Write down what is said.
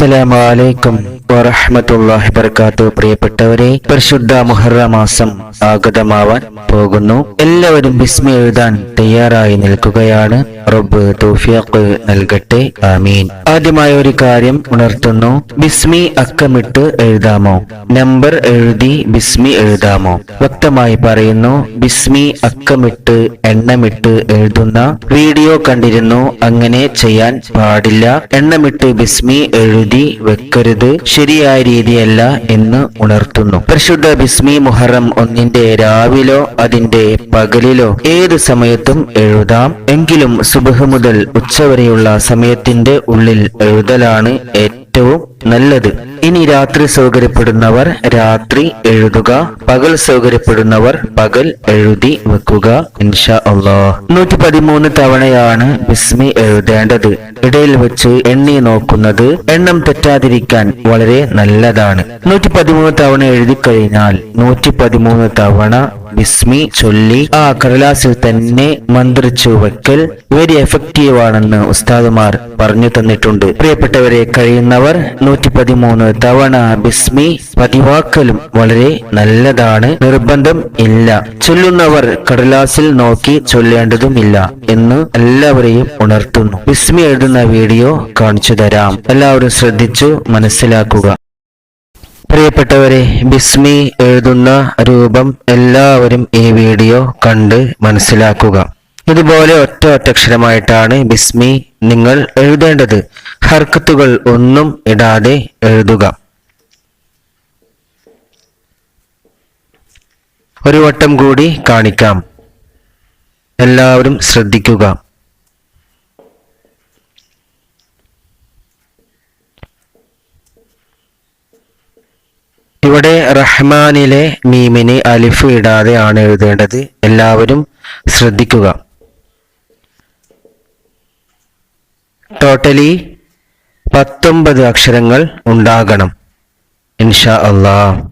അസ്സലാമു അലൈക്കും വറഹ്മത്തുള്ളാഹി പ്രിയപ്പെട്ടവരെ പരിശുദ്ധ മുഹറ മാസം ആഗതമാവാൻ പോകുന്നു. എല്ലാവരും ബിസ്മി എഴുതാൻ തയ്യാറായി നിൽക്കുകയാണ്. റബ്ബ് തോഫിയാക്ക് നൽകട്ടെ ആമീൻ. ആദ്യമായ ഒരു കാര്യം ഉണർത്തുന്നു. ബിസ്മി അക്കമിട്ട് എഴുതാമോ? നമ്പർ എഴുതി ബിസ്മി എഴുതാമോ? വ്യക്തമായി പറയുന്നു ബിസ്മി അക്കമിട്ട് എണ്ണമിട്ട് എഴുതുന്ന വീഡിയോ കണ്ടിരുന്നു അങ്ങനെ ചെയ്യാൻ പാടില്ല. എണ്ണമിട്ട് ബിസ്മി എഴുതി വെക്കരുത് ശരിയായ രീതിയല്ല എന്ന് ഉണർത്തുന്നു. പരിശുദ്ധ ബിസ്മി മുഹറം ഒന്നിന്റെ രാവിലോ അതിന്റെ പകലിലോ ഏത് സമയത്തും എഴുതാം. എങ്കിലും സുബഹ് മുതൽ ഉച്ചവരെയുള്ള സമയത്തിന്റെ ഉള്ളിൽ എഴുതലാണ് ഏറ്റവും നല്ലത്. ഇനി രാത്രി സൗകര്യപ്പെടുന്നവർ രാത്രി എഴുതുക പകൽ സൗകര്യപ്പെടുന്നവർ പകൽ എഴുതി വെക്കുക ഇൻഷാ അള്ളാഹ് നൂറ്റി പതിമൂന്ന് തവണയാണ് ബിസ്മി എഴുതേണ്ടത്. ഇടയിൽ വെച്ച് എണ്ണി നോക്കുന്നത് എണ്ണം തെറ്റാതിരിക്കാൻ വളരെ നല്ലതാണ്. നൂറ്റി പതിമൂന്ന് തവണ എഴുതി കഴിഞ്ഞാൽ നൂറ്റി പതിമൂന്ന് തവണ ബിസ്മി ചൊല്ലി ആ കടലാസിൽ തന്നെ മന്ത്രിച്ചു വെക്കൽ വെരി എഫക്റ്റീവ് ആണെന്ന് ഉസ്താദുമാർ പറഞ്ഞു തന്നിട്ടുണ്ട്. പ്രിയപ്പെട്ടവരെ കഴിയുന്നവർ നൂറ്റി പതിമൂന്ന് തവണ ബിസ്മി പതിവാക്കലും വളരെ നല്ലതാണ്. നിർബന്ധം ഇല്ല. ചൊല്ലുന്നവർ കടലാസിൽ നോക്കി ചൊല്ലേണ്ടതുമില്ല എന്ന് എല്ലാവരെയും ഉണർത്തുന്നു. ബിസ്മി എഴുതുന്ന വീഡിയോ കാണിച്ചു തരാം. എല്ലാവരും ശ്രദ്ധിച്ചു മനസ്സിലാക്കുക. പ്രിയപ്പെട്ടവരെ ബിസ്മി എഴുതുന്ന രൂപം എല്ലാവരും ഈ വീഡിയോ കണ്ട് മനസ്സിലാക്കുക. ഇതുപോലെ ഒറ്റ ഒറ്റക്ഷരമായിട്ടാണ് ബിസ്മി നിങ്ങൾ എഴുതേണ്ടത്. ഹർക്കത്തുകൾ ഒന്നും ഇടാതെ എഴുതുക. ഒരു വട്ടം കൂടി കാണിക്കാം. എല്ലാവരും ശ്രദ്ധിക്കുക. ഇവിടെ റഹ്മാനിലെ മീമിന് അലിഫ് ഇടാതെയാണ് എഴുതേണ്ടത്. എല്ലാവരും ശ്രദ്ധിക്കുക. ടോട്ടലി പത്തൊമ്പത് അക്ഷരങ്ങൾ ഉണ്ടാകണം. ഇൻഷാ അള്ളാഹ്